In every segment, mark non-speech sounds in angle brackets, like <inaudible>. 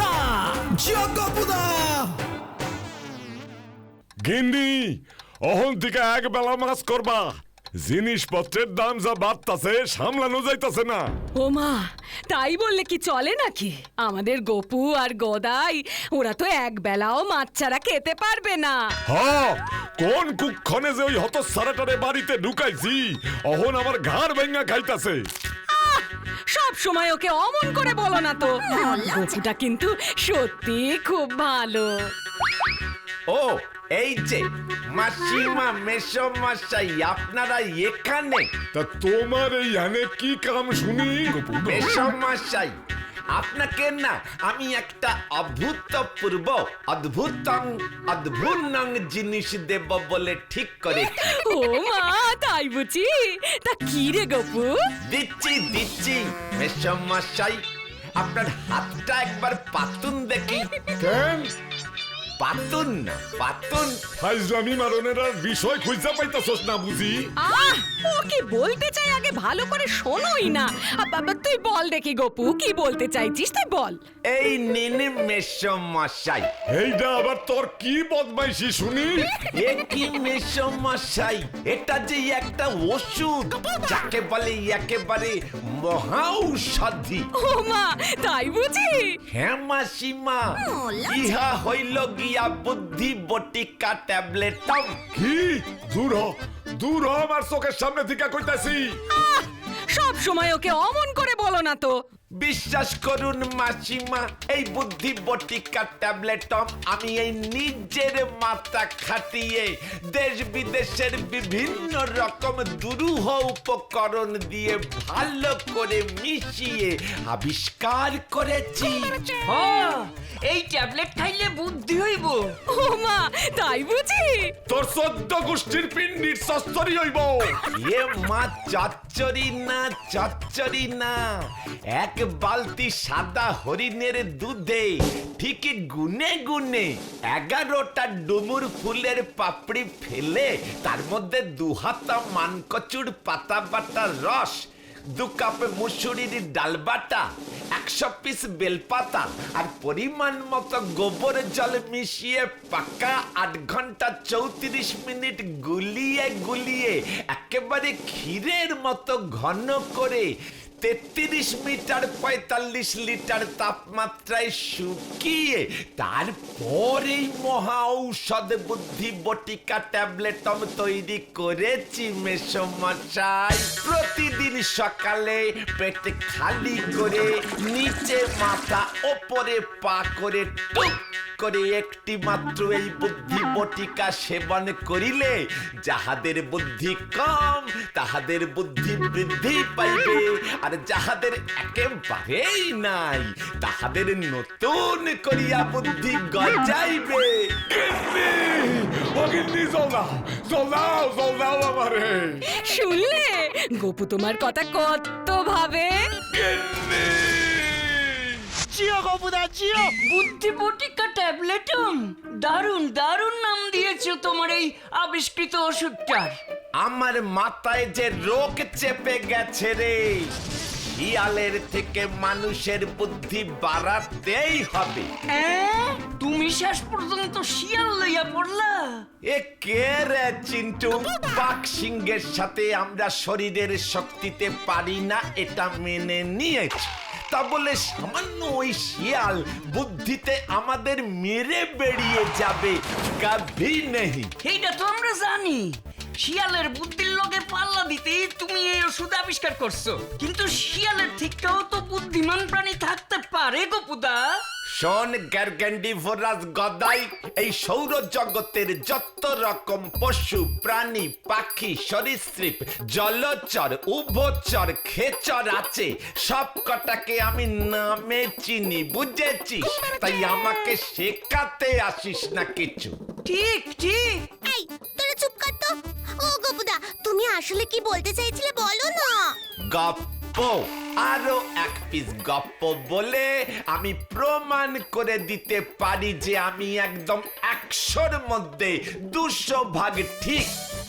তা জগপুদা গিন্নি অহন থেকে এক বেলা মাছ করবা। জিনিসপত্রের দাম যা বাড়তাছে সামলানো যাইতাছে না। ও মা তাই বললে কি চলে নাকি? আমাদের গপু আর গদাই ওরা তো এক বেলাও মাছ ছাড়া খেতে পারবে না। হ কোন কুক্ষণে যে ওই হত সারাটারে বাড়িতে ঢুকাইছি অহন আমার ঘাড় ভেঙ্গা খাইতাছে। সব সময় ওকে অমন করে বলো না তো। গপুটা কিন্তু সত্যি খুব ভালো। ও এই যে মাসিমা মেশো মশাই আপনারা এখানে? তা তোমার এই হানে কি কাম শুনি? মেশো মশাই আপনাকে না আমি একটা অভূতপূর্ব অদ্ভুতং অদ্ভুতং জিনিস দেব বলে ঠিক করে ও মা তাই বুঝি? তা কি রে গপু? দিচ্ছি দিচ্ছি মেশমশাই আপনার হাতটা একবার পাতুন দেখি। কেন? পাতুন না পাতুন। ফাইজলামি মারনের আর বিষয় খুঁজা পাইতাছস না বুঝি? আহ ও কি বলতে চাই আগে ভালো করে শোনোই না। বাবা, তুই বল দেখি গপু কি বলতে চাইছিস তুই বল। এই মশাই। এইটা আবার তোর কি বদমাইশি শুনি? এ কি মশাই? এটা যে একটা ওষুধ যাকে বলে একেবারে মহা ঔষধি। ও মা তাই বুঝি? হ্যাঁ মাসিমা ইহা হইল গিয়া বুদ্ধি বটিকা ট্যাবলেটম। কি দূর হ দূর হ আমার চোখের সামনে দিকা কইতাছি সব সময় ওকে অমন করে বলো না তো। বিশ্বাস করুন মাসিমা এই বুদ্ধি বটিকা ট্যাবলেটম আমি এই নিজের মাথা খাটিয়ে দেশ বিদেশের বিভিন্ন রকম দুরূহ উপকরণ দিয়ে ভালো করে মিশিয়ে আবিষ্কার করেছি। হ্যাঁ, এই ট্যাবলেট খাইলে বুদ্ধি হইব। ও মা তাই বুঝি? তোর চোদ্দ গোষ্ঠীর পিণ্ডির সস্তরি হইব। এ মা চচ্চড়ি না চচ্চড়ি না এক বালতি সাদা হরিণের দুধে ঠিক গুনে গুনে এগারোটা ডুমুর ফুলের পাপড়ি ফেলে, তার মধ্যে দু হাতা মানকচুর পাতা বাটা রস, দু কাপ মুসুরির ডাল বাটা, একশো পিস বেলপাতা আর পরিমাণ মতো গোবর জল মিশিয়ে পাকা আট ঘণ্টা চৌত্রিশ মিনিট গুলিয়ে গুলিয়ে একেবারে ক্ষীরের মতো ঘন করে তেত্রিশ মিটার, পঁয়তাল্লিশ লিটার তাপমাত্রায় শুকিয়ে তারপরেই মহা ঔষধ বুদ্ধি বটিকা ট্যাবলেটম তৈরি করেছি মেসমশাই প্রতিদিন সকালে পেট খালি করে নিচে মাথা ওপরে পা করে টুক করে একটি মাত্র এই বুদ্ধি বটিকা সেবন করিলে যাহাদের বুদ্ধি কম তাহাদের বুদ্ধি বৃদ্ধি পাইবে। আর যাহাদের একেবারেই নাই তাহাদের নতুন করিয়া বুদ্ধি গজাইবে। অগিন্নি আমারে। শুনলে? গপু তোমার কথা কত ভাবে? গিন্নি। জিও গপুদা জিও। বুদ্ধি বটিকা ট্যাবলেটম দারুণ দারুণ নাম দিয়েছ তোমার এই আবিষ্কৃত ওষুধটার। আমার মাথায় যে রোগ চেপে গেছে রে শিয়ালের থেকে মানুষের বুদ্ধি বাড়াতেই হবে। তুমি শেষ পর্যন্ত শিয়াল লইয়া পড়লা? এ কে রে চিন্টু? বাঘ সিংহের সাথে আমরা শরীরের শক্তিতে পারি না এটা মেনে নিয়েছি। তা বলে সামান্য ওই শিয়াল বুদ্ধিতে আমাদের মেরে বেরিয়ে যাবে কাভি নেই। এইটা তো আমরা জানি। শিয়ালের বুদ্ধির লগে পাল্লা দিতে তুমি এই ওষুধ আবিষ্কার করছ। কিন্তু শিয়ালের থেকেও তো বুদ্ধিমান প্রাণী থাকতে পারে গোপুদা শোন গ্যারগ্যান্ডি গদাই এই সৌর জগতের যত রকম পশু প্রাণী পাখি সরীসৃপ জলচর উভচর খেচর আছে সব কটাকে আমি নামে চিনি বুঝেছিস? তাই আমাকে শেখাতে আসিস না কিছু। ঠিক ঠিক। আসলে কি বলতে চাইছিলে বলো না? গপ্প। আরও এক পিস গপ্প বলে আমি প্রমাণ করে দিতে পারি যে আমি একদম একশোর মধ্যে দুশো ভাগ ঠিক।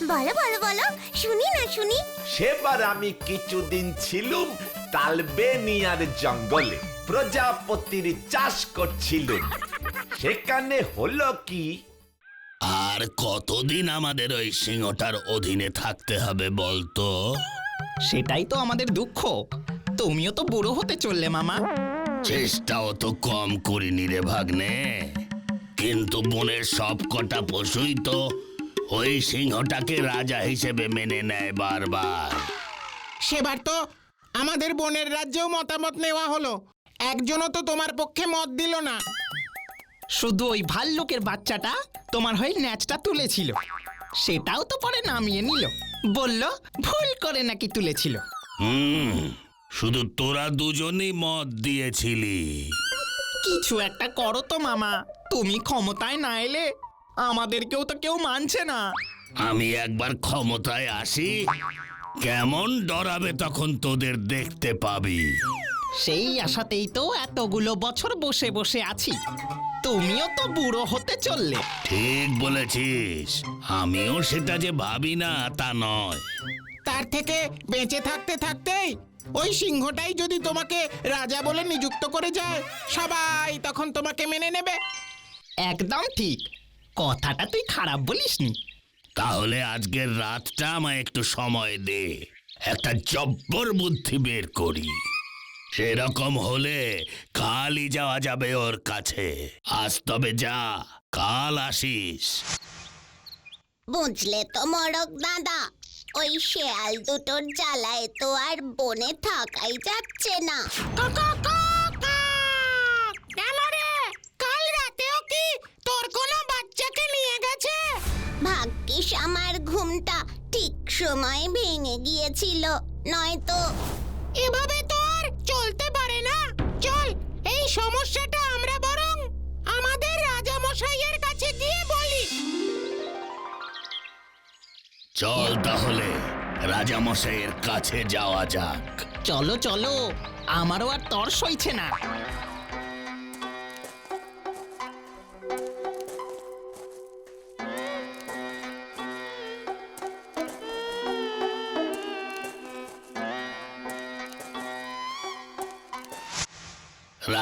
বলো বলো বলো। শুনি না শুনি। সেবার আমি কিছুদিন ছিলুম তালবেনিয়ার জঙ্গলে। প্রজাপতির চাষ করছিলেন সেখানে হলো কি আর কতদিন আমাদের ওই সিংহটার অধীনে থাকতে হবে বলতো? সেটাই তো আমাদের দুঃখ। তুমিও তো বুড়ো হতে চললে মামা। চেষ্টাও তো কম করিনি রে ভাগ্নে। কিন্তু বনের সব কটা পশুই তো ওই সিংহটাকে রাজা হিসেবে মেনে নেয় বারবার। সেবার তো আমাদের বনের রাজ্যেও মতামত নেওয়া হলো। একজনও তো তোমার পক্ষে মত দিল না। শুধু ওই ভাল্লুকের বাচ্চাটা তোমার হয়ে ন্যাচটা তুলেছিল। সেটাও তো পরে নামিয়ে নিল। বলল ভুল করে নাকি তুলেছিল। হুম শুধু তোরা দুজনই মত দিয়েছিলি। কিছু একটা করো তো মামা তুমি ক্ষমতায় না এলে আমাদেরকেও তো কেউ মানছে না। আমি একবার ক্ষমতায় আসি কেমন ডরাবে তখন তোদের দেখতে পাবি। সেই আশাতেই তো এতগুলো বছর বসে বসে আছি। তুমিও তো বুড়ো হতে চললে। ঠিক বলেছিস। আমিও সেটা যে ভাবি না তা নয়। তার থেকে বেঁচে থাকতে থাকতেই ওই সিংহটাই যদি তোমাকে রাজা বলে নিযুক্ত করে যায় সবাই তখন তোমাকে মেনে নেবে। একদম ঠিক। কথাটা তুই খারাপ বলিসনি। তাহলে আজকের রাতটা আমায় একটু সময় দে। একটা জব্বর বুদ্ধি বের করি। সেরকম হলে কালই যাওয়া যাবে ওর কাছে। আজ তবে যা কাল আসিস। বুঝলে তো মরক দাদা ওই শেয়াল দুটোর জ্বালায় তো আর বনে থাকাই যাচ্ছে না। কাল রাতেও কি তোর কোনো বাচ্চাকে নিয়ে গেছে? ভাগ্যিস আমার ঘুমটা ঠিক সময় ভেঙে গিয়েছিল নয়তো এভাবে সমস্যাটা আমরা বরং আমাদের রাজা মশাইয়ের কাছে গিয়ে বলি। চল তাহলে রাজা মশাইয়ের কাছে যাওয়া যাক। চলো চলো আমারও আর তর সইছে না।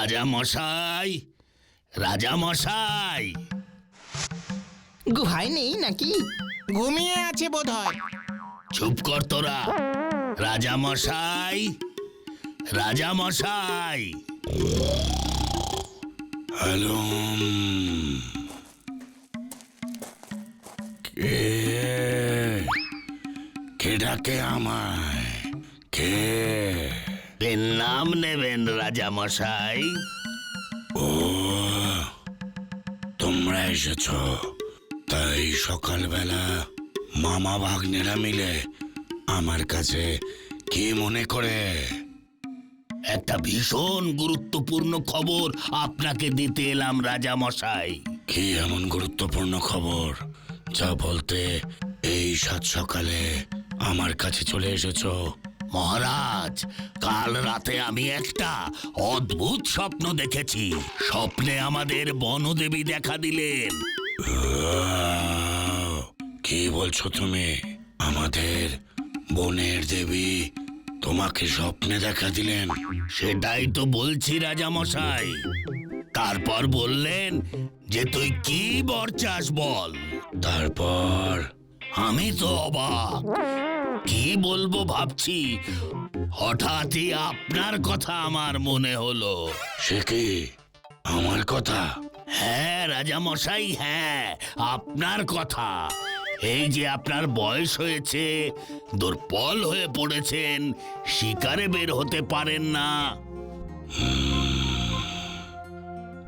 রাজামশাই রাজামশাই। গুহায় নেই নাকি? ঘুমিয়ে আছে বোধহয়। চুপ কর তোরা রাজা মশাই রাজা মশাই হ্যালো কে? কে ডাকে আমায়? কে? এর নাম নেবেন রাজা মশাই ও তোমরা এসেছ। তাই সকালবেলা মামা ভাগ্নেরা মিলে আমার কাছে কি মনে করে? একটা ভীষণ গুরুত্বপূর্ণ খবর আপনাকে দিতে এলাম রাজা মশাই কি এমন গুরুত্বপূর্ণ খবর? যা বলতে এই সাত সকালে আমার কাছে চলে এসেছ। মহারাজ কাল রাতে আমি একটা অদ্ভুত স্বপ্ন দেখেছি। স্বপ্নে আমাদের বনদেবী দেখা দিলেন। কি বলছো তুমি? আমাদের বনের দেবী তোমাকে স্বপ্নে দেখা দিলেন। সেটাই তো বলছি রাজামশাই। তারপর বললেন যে তুই কি বর চাস বল। তারপর? আমি তো অবাক। কি বলব ভাবছি? হঠাৎই আপনার কথা আমার মনে হলো। সে কি? আমার কথা? হ্যাঁ রাজামশাই হ্যাঁ আপনার কথা। এই যে আপনার বয়স হয়েছে দুর্বল হয়ে পড়েছেন শিকারে বের হতে পারেন না।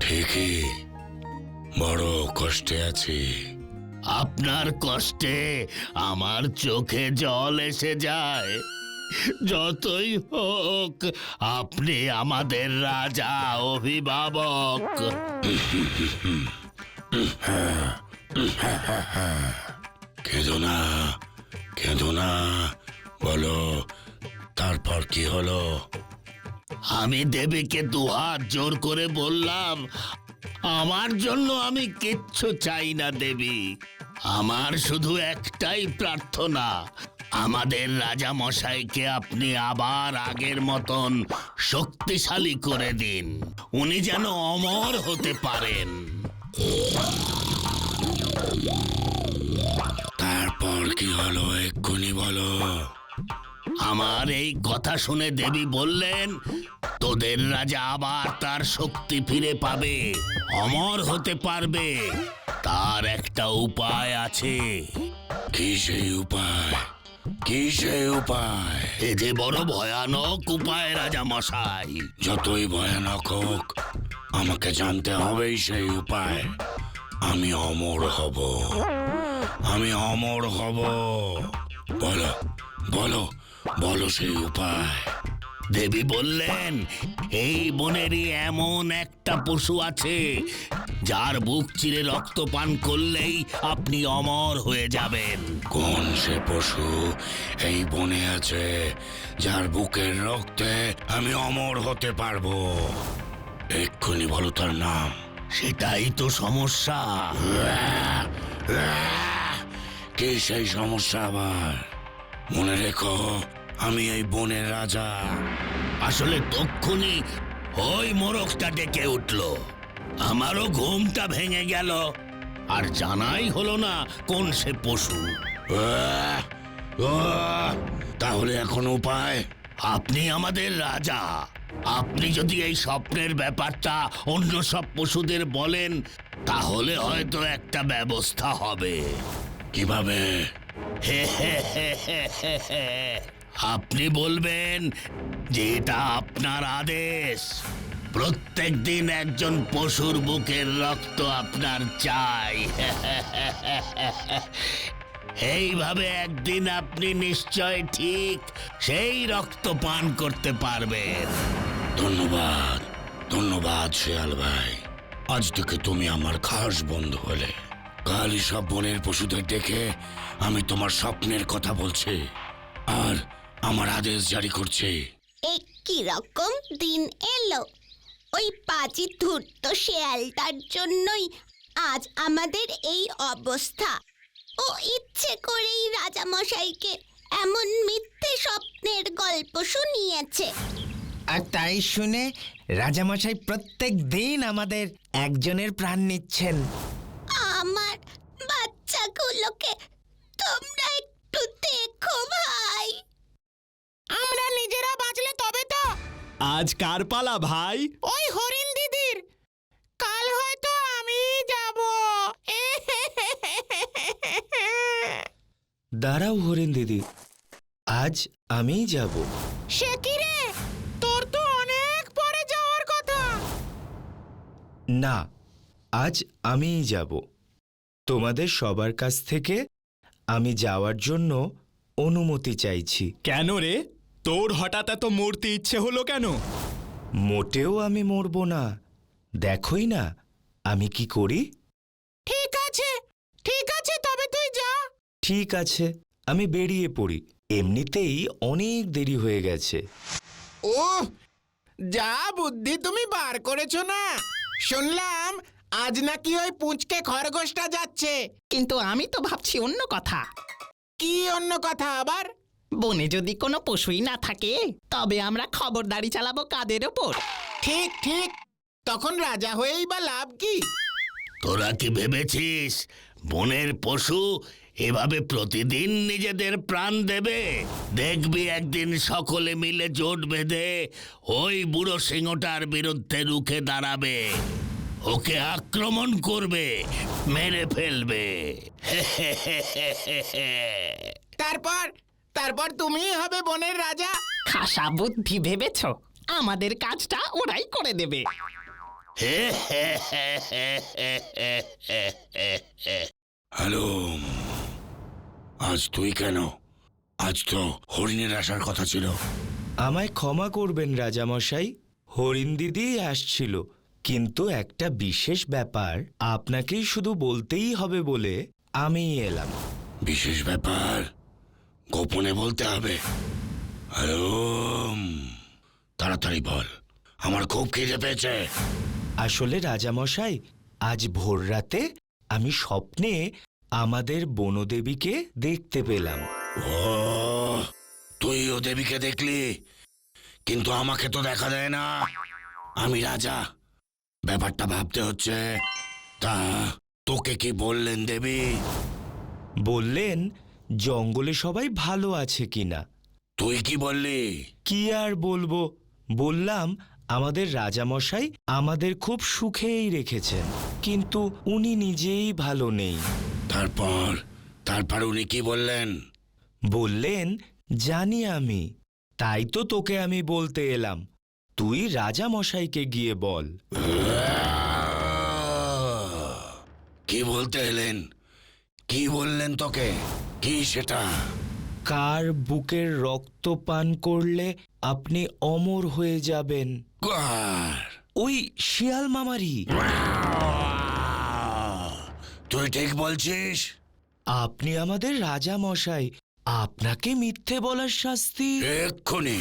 ঠিকই। বড় কষ্টে আছি। আপনার কষ্টে আমার চোখে জল এসে যায়। যতই হোক আপনি আমাদের রাজা অভিভাবক। কেঁদো না কেঁদো না বলো তারপর কি হলো? আমি দেবীকে দুহাত জোর করে বললাম আমার জন্য আমি কিচ্ছু চাই না দেবী। আমার শুধু একটাই প্রার্থনা। আমাদের রাজা মশাইকে আপনি আবার আগের মতন শক্তিশালী করে দিন। উনি যেন অমর হতে পারেন। তারপর কি হলো? এক্ষুনি বলো। আমার এই কথা শুনে দেবী বললেন তোদের রাজা আবার তার শক্তি ফিরে পাবে অমর হতে পারবে। তার একটা উপায় আছে। কি সেই উপায়? কি সেই উপায়? এ যে বড় ভয়ানক উপায় রাজা মশাই। যতই ভয়ানক হোক আমাকে জানতে হবেই সেই উপায়। আমি অমর হব। আমি অমর হব। বলো বলো বলো সেই উপায়। দেবী বললেন এই বনেরই এমন একটা পশু আছে যার বুক চিরে রক্ত পান করলেই আপনি অমর হয়ে যাবেন। কোন সে পশু? এই বনে আছে যার বুকের রক্তে আমি অমর হতে পারব। এক্ষুনি বলো তার নাম। সেটাই তো সমস্যা। কি সেই সমস্যা আবার? মনে রেখো, আমি এই বনের রাজা। আসলে তক্ষুনি ওই মোরগটা ডেকে উঠল। আমারও ঘুমটা ভেঙে গেল। আর জানাই হলো না কোন সে পশু! তাহলে এখন উপায়, আপনি আমাদের রাজা। আপনি যদি এই স্বপ্নের ব্যাপারটা অন্য সব পশুদের বলেন, তাহলে হয়তো একটা ব্যবস্থা হবে। কীভাবে? আপনি বলবেন যে এটা আপনার আদেশ। প্রত্যেক দিন একজন পশুর বুকের রক্ত আপনার চাই। এইভাবে একদিন আপনি নিশ্চয় ঠিক সেই রক্ত পান করতে পারবেন। ধন্যবাদ ধন্যবাদ, শেয়াল ভাই। আজ থেকে তুমি আমার খাস বন্ধু হলে। কালই সব বনের পশুদের ডেকে আমি তোমার স্বপ্নের কথা বলছি। আর আমার আদেশ জারি করছি। এ কি রকম দিন এলো? ওই পাজি ধূর্ত শেয়ালটার জন্যই আজ আমাদের এই অবস্থা। ও ইচ্ছে করেই রাজামশাইকে এমন মিথ্যে স্বপ্নের গল্প শুনিয়েছে। আর তাই শুনে রাজামশাই প্রত্যেক দিন আমাদের একজনের প্রাণ নিচ্ছেন। বাচ্চাগুলোকে তোমরা একটু দেখো ভাই। আমরা নিজেরা বাঁচলে তবে তো। আজ কার পালা ভাই? ওই হরিণ দিদির। কাল হয়তো আমি যাব। দাঁড়াও হরেন দিদি আজ আমি যাব। সে কি রে? তোর তো অনেক পরে যাওয়ার কথা। না আজ আমিই যাব। তোমাদের সবার কাছ থেকে আমি যাওয়ার জন্য অনুমতি চাইছি। কেন রে? তোর হঠাৎ এত মরতে ইচ্ছে হলো কেন? মোটেও আমি মরব না। দেখোই না আমি কি করি? ঠিক আছে ঠিক আছে তবে তুই যা। ঠিক আছে আমি বেরিয়ে পড়ি। এমনিতেই অনেক দেরি হয়ে গেছে। ও যা বুদ্ধি তুমি বার করেছ না। শুনলাম আজ নাকি ওই পুঁচকে খরগোশটা যাচ্ছে। কিন্তু আমি তো ভাবছি অন্য কথা। কি অন্য কথা আবার? বনে যদি কোনো পশুই না থাকে তবে আমরা খবরদারি চালাবো কাদের ওপর। ঠিক ঠিক। তখন রাজা হয়েই বা লাভ কি? তোরা কি ভেবেছিস বনের পশু এভাবে প্রতিদিন নিজেদের প্রাণ দেবে? দেখবি একদিন সকলে মিলে জোট বেঁধে ওই বুড়ো সিংহটার বিরুদ্ধে রুখে দাঁড়াবে। ওকে আক্রমণ করবে মেরে ফেলবে। <laughs> তারপর তারপর তুমি হবে বনের রাজা। খাসা বুদ্ধি ভেবেছ? আমাদের কাজটা ওরাই করে দেবে। <laughs> হ্যালো আজ তুই কেন? আজ তো হরিণের আসার কথা ছিল। আমায় ক্ষমা করবেন রাজামশাই হরিণ দিদি আসছিল। কিন্তু একটা বিশেষ ব্যাপার আপনাকেই শুধু বলতেই হবে বলে আমিই এলাম। বিশেষ ব্যাপার? গোপনে বলতে হবে। হ্যালো তাড়াতাড়ি বল। আমার খুব খিদে পেয়েছে। আসলে রাজামশাই আজ ভোর রাতে আমি স্বপ্নে আমাদের বনদেবীকে দেখতে পেলাম। ও দেবীকে দেখলি? কিন্তু আমাকে তো দেখা দেয় না। আমি রাজা। ব্যাপারটা ভাবতে হচ্ছে। তা তোকে কি বললেন দেবী? বললেন জঙ্গলে সবাই ভালো আছে কিনা। তুই কি বললি? কি আর বলব? বললাম আমাদের রাজামশাই আমাদের খুব সুখেই রেখেছেন কিন্তু উনি নিজেই ভালো নেই। তারপর তারপর উনি কি বললেন? বললেন জানি আমি তাই তো তোকে আমি বলতে এলাম। তুই রাজামশাইকে গিয়ে বল। কি বলতে এলেন? কি বললেন তোকে? কি সেটা? কার বুকের রক্ত পান করলে আপনি অমর হয়ে যাবেন? ওই শিয়াল মামারি তুই ঠিক বলছিস? আপনি আমাদের রাজামশাই। আপনাকে মিথ্যে বলার শাস্তি। এক্ষুনি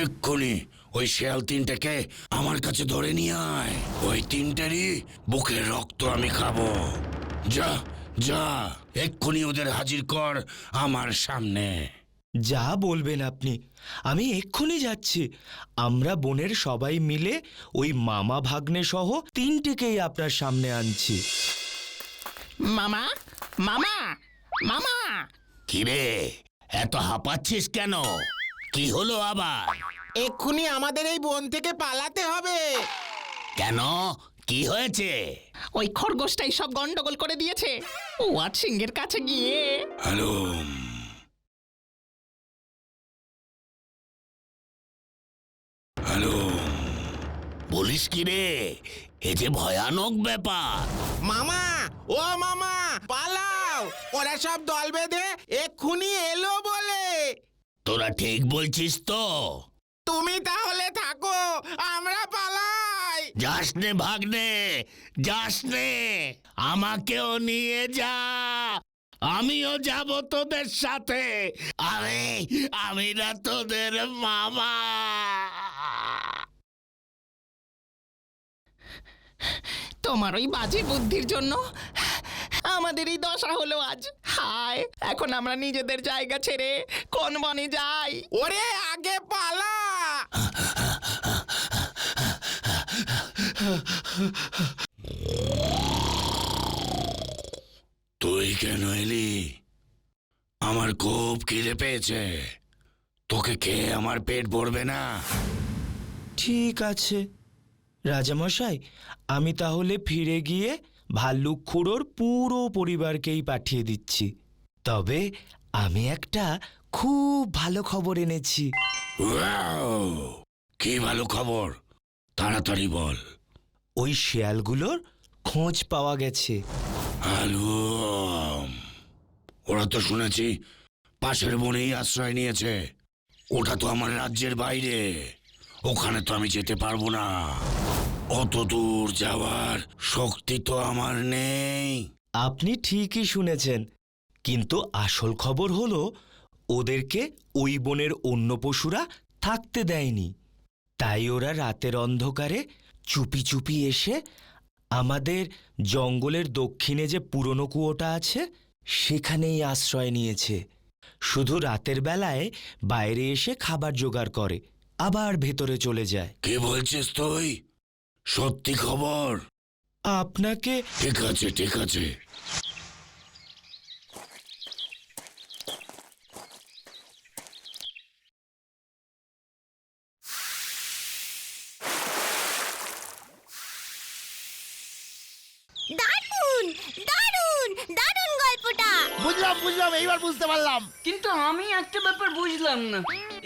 এক্ষুনি। ওই শেয়াল তিনটাকে আমার কাছে ধরে নিয়ে আয়। ওই তিনটেরই বুকের রক্ত আমি খাব। যা যা এক্ষুনি ওদের হাজির কর আমার সামনে। যা বলবেন আপনি আমি এক্ষুনি যাচ্ছি। আমরা বোনের সবাই মিলে ওই মামা ভাগ্নে সহ তিনটেকেই আপনার সামনে আনছি। মামা মামা মামা! কিরে এত হাঁপাচ্ছিস কেন? কি হলো আবার? এক্ষুনি আমাদের এই বন থেকে পালাতে হবে। কেন? কি হয়েছে? ওই খরগোশটাই সব গন্ডগোল করে দিয়েছে। ওয়াট সিংহের কাছে গিয়ে হ্যালো। হ্যালো। বলিস কি রে? এ যে ভয়ানক ব্যাপার। মামা ও মামা পালাও। ওরা সব দল বেঁধে এক্ষুনি এলো বলে। তোরা ঠিক বলছিস তো। তুমি তাহলে থাকো আমরা পালাই। যাস নে ভাগ্নে যাস নে। আমাকেও নিয়ে যা আমিও যাব তোদের সাথে। আরে আমি না তোদের মামা। তোমার ওই বাজে বুদ্ধির জন্য আমাদের এই দশা হলো আজ। হায় এখন আমরা নিজেদের জায়গা ছেড়ে কোন বনে যাই? ওরে আগে পালা। তুই কেন এলি? আমার খুব খিদে পেয়েছে। তোকে খেয়ে আমার পেট ভরবে না? ঠিক আছে। রাজামশাই আমি তাহলে ফিরে গিয়ে ভাল্লুক খুড়োর পুরো পরিবারকেই পাঠিয়ে দিচ্ছি। তবে আমি একটা খুব ভালো খবর এনেছি! কি ভালো খবর? তাড়াতাড়ি বল। ওই শেয়ালগুলোর খোঁজ পাওয়া গেছে। ওরা তো শুনেছি পাশের বনেই আশ্রয় নিয়েছে। ওটা তো আমার রাজ্যের বাইরে। ওখানে তো আমি যেতে পারব না। অত দূর যাওয়ার শক্তি তো আমার নেই। আপনি ঠিকই শুনেছেন কিন্তু আসল খবর হলো ওদেরকে ওই বনের অন্য পশুরা থাকতে দেয়নি। তাই ওরা রাতের অন্ধকারে চুপি চুপি এসে আমাদের জঙ্গলের দক্ষিণে যে পুরনো কুয়োটা আছে সেখানেই আশ্রয় নিয়েছে। শুধু রাতের বেলায় বাইরে এসে খাবার জোগাড় করে আবার ভেতরে চলে যায়। কে বলছিস তুই? সত্যি খবর। আপনাকে ঠিক আছে ঠিক আছে। দারুণ দারুণ দারুণ গল্পটা। বুঝলাম বুঝলাম এইবার বুঝতে পারলাম। কিন্তু আমি একটা ব্যাপার বুঝলাম না।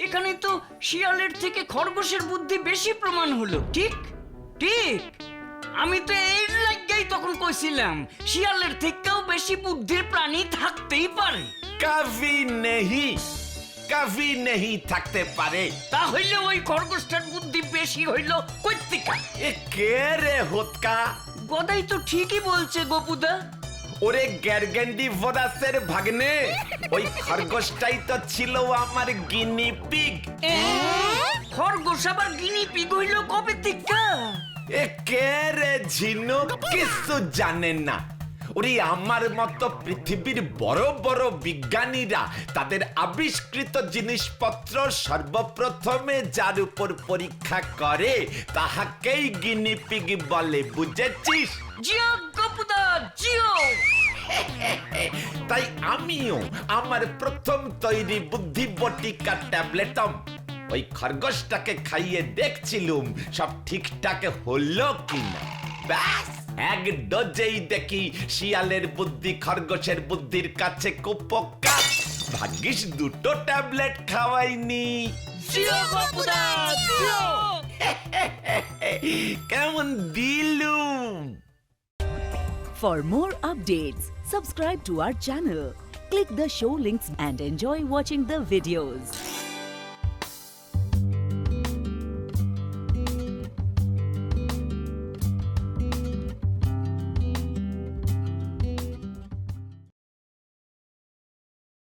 এখানে তো শিয়ালের থেকে খরগোশের বুদ্ধি বেশি প্রমাণ হলো ঠিক? ঠিক। আমি তো এই লাগাই তখন কইছিলাম শিয়ালের থেকেও বেশি বুদ্ধির প্রাণী থাকতেই পারে। কভি নেহি কভি নেহি থাকতে পারে। তাহলে ওই খরগোশটার বুদ্ধি বেশি হইল কৈত্তিকা। এ কে রে হোতকা? গদাই তো ঠিকই বলছে গোপুদা। ওরে গ্যারগেন্ডি ভোদাসের ভাগ্নে ওই খরগোশটাই তো ছিল আমার গিনি পিগ খরগোশ আবার গিনি পিগ হইল কবে থেকে? এ কে রে ঝিনুক কিছু জানে না। ওরে আমার মতো পৃথিবীর বড় বড় বিজ্ঞানীরা তাদের আবিষ্কৃত জিনিসপত্র সর্বপ্রথমে যার উপর পরীক্ষা করে তাহাকেই গিনিপিগ বলে বুঝেছিস? জিও গপুদা জিও! তাই আমিও আমার প্রথম তৈরি বুদ্ধি বটিকা ট্যাবলেটম ওই খরগোশটাকে খাইয়ে দেখছিলুম সব ঠিকঠাক হলো কিনা। ব্যাস এক ডোজেই দেখি শিয়ালের বুদ্ধি খরগোশের বুদ্ধির কাছে কুপোকা ভাগ্যিস দুটো ট্যাবলেট খাওয়াইনি। জিও গপুদা জিও! কেমন দিলুম? For more updates, subscribe to our channel, click the show links and enjoy watching the videos.